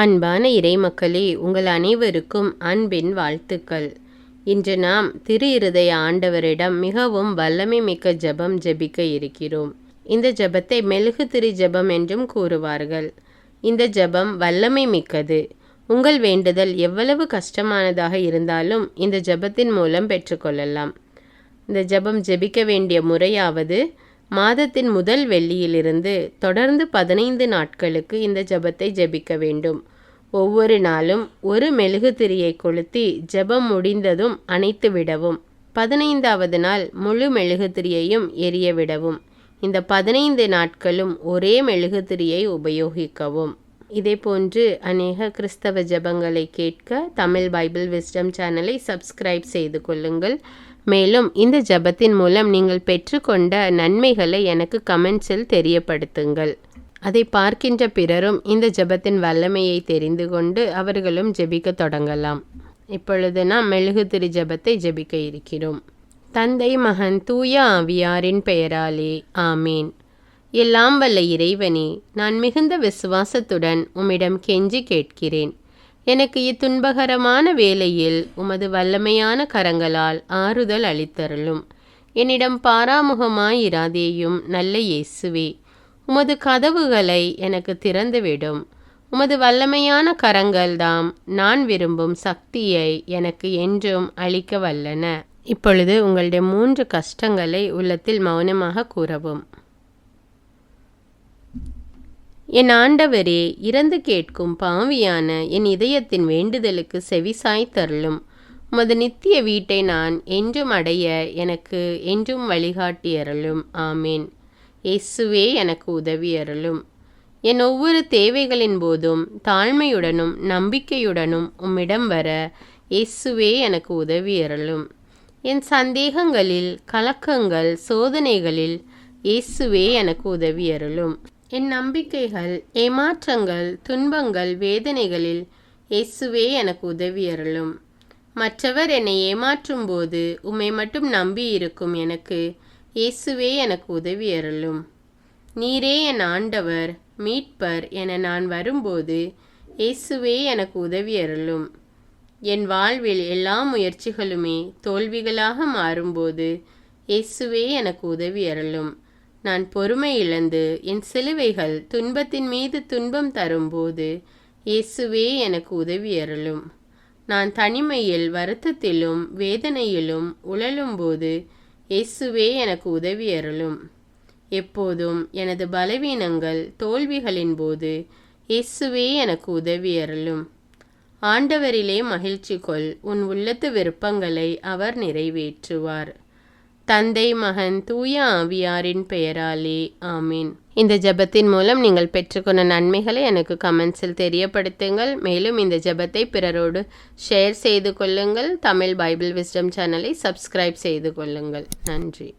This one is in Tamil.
அன்பான இறைமக்களே உங்கள் அனைவருக்கும் அன்பின் வாழ்த்துக்கள். இன்று நாம் திரு இருதய ஆண்டவரிடம் மிகவும் வல்லமை மிக்க ஜெபம் ஜெபிக்க இருக்கிறோம். இந்த ஜெபத்தை மெழுகு திரு ஜெபம் என்றும் கூறுவார்கள். இந்த ஜெபம் வல்லமை மிக்கது. உங்கள் வேண்டுதல் எவ்வளவு கஷ்டமானதாக இருந்தாலும் இந்த ஜெபத்தின் மூலம் பெற்றுக்கொள்ளலாம். இந்த ஜெபம் ஜெபிக்க வேண்டிய முறையாவது மாதத்தின் முதல் வெள்ளியிலிருந்து தொடர்ந்து பதினைந்து நாட்களுக்கு இந்த ஜெபத்தை ஜெபிக்க வேண்டும். ஒவ்வொரு நாளும் ஒரு மெழுகு திரியை கொளுத்தி ஜெபம் முடிந்ததும் அணைத்து விடவும். பதினைந்தாவது நாள் முழு மெழுகு திரியையும் எரிய விடவும். இந்த பதினைந்து நாட்களும் ஒரே மெழுகு திரியை உபயோகிக்கவும். இதேபோன்று அநேக கிறிஸ்தவ ஜெபங்களை கேட்க தமிழ் பைபிள் விஸ்டம் சேனலை சப்ஸ்கிரைப் செய்து கொள்ளுங்கள். மேலும் இந்த ஜெபத்தின் மூலம் நீங்கள் பெற்றுக்கொண்ட நன்மைகளை எனக்கு கமெண்ட்ஸில் தெரியப்படுத்துங்கள். அதை பார்க்கின்ற பிறரும் இந்த ஜெபத்தின் வல்லமையை தெரிந்து கொண்டு அவர்களும் ஜெபிக்க தொடங்கலாம். இப்பொழுது நாம் மெழுகுதிரி ஜெபத்தை ஜெபிக்க இருக்கிறோம். தந்தை மகன் தூய ஆவியாரின் பெயராலே ஆமீன். எல்லாம் வல்ல இறைவனே நான் மிகுந்த விசுவாசத்துடன் உம்மிடம் கெஞ்சி கேட்கிறேன். எனக்கு இத்துன்பகரமான வேளையில் உமது வல்லமையான கரங்களால் ஆறுதல் அளித்தருளும். என்னிடம் பாராமுகமாயிராதேயும் நல்ல இயேசுவே உமது கதவுகளை எனக்கு திறந்துவிடும். உமது வல்லமையான கரங்கள்தாம் நான் விரும்பும் சக்தியை எனக்கு என்றும் அளிக்க வல்லன. இப்பொழுது உங்களுடைய மூன்று கஷ்டங்களை உள்ளத்தில் மௌனமாக கூறவும். என் ஆண்டவரே இறந்து கேட்கும் பாவியான என் இதயத்தின் வேண்டுதலுக்கு செவிசாய் தருளும் உமது நித்திய வீட்டை நான் என்றும் அடைய எனக்கு என்றும் வழிகாட்டி அருளும் ஆமேன். இயேசுவே எனக்கு உதவி அருளும் என் ஒவ்வொரு தேவைகளின் போதும் தாழ்மையுடனும் நம்பிக்கையுடனும் உம்மிடம் வர இயேசுவே எனக்கு உதவி அருளும் என் சந்தேகங்களில் கலக்கங்கள் சோதனைகளில் இயேசுவே எனக்கு உதவி அருளும் என் நம்பிக்கைகள் ஏமாற்றங்கள் துன்பங்கள் வேதனைகளில் இயேசுவே எனக்கு உதவி அருளும். மற்றவர் என்னை ஏமாற்றும் போது உம்மை மட்டும் நம்பி இருக்கும் எனக்கு இயேசுவே எனக்கு உதவி அருளும். நீரே என் ஆண்டவர் மீட்பர் என நான் வரும்போது இயேசுவே எனக்கு உதவி அருளும். என் வாழ்வில் எல்லா முயற்சிகளுமே தோல்விகளாக மாறும்போது இயேசுவே எனக்கு உதவி அருளும். நான் பொறுமை இழந்து என் சிலுவைகள் துன்பத்தின் மீது துன்பம் தரும்போது இயேசுவே எனக்கு உதவி அருளும். நான் தனிமையில் வருத்தத்திலும் வேதனையிலும் உழலும்போது இயேசுவே எனக்கு உதவி அருளும். எப்போதும் எனது பலவீனங்கள் தோல்விகளின் போது இயேசுவே எனக்கு உதவி அருளும். ஆண்டவரிலே மகிழ்ச்சி கொள். உன் உள்ளத்து விருப்பங்களை அவர் நிறைவேற்றுவார். தந்தை மகன் தூய ஆவியாரின் பெயராலே ஆமீன். இந்த ஜெபத்தின் மூலம் நீங்கள் பெற்றுக்கொண்ட நன்மைகளை எனக்கு கமெண்ட்ஸில் தெரியப்படுத்துங்கள். மேலும் இந்த ஜெபத்தை பிறரோடு ஷேர் செய்து கொள்ளுங்கள். தமிழ் பைபிள் விஸ்டம் சேனலை சப்ஸ்கிரைப் செய்து கொள்ளுங்கள். நன்றி.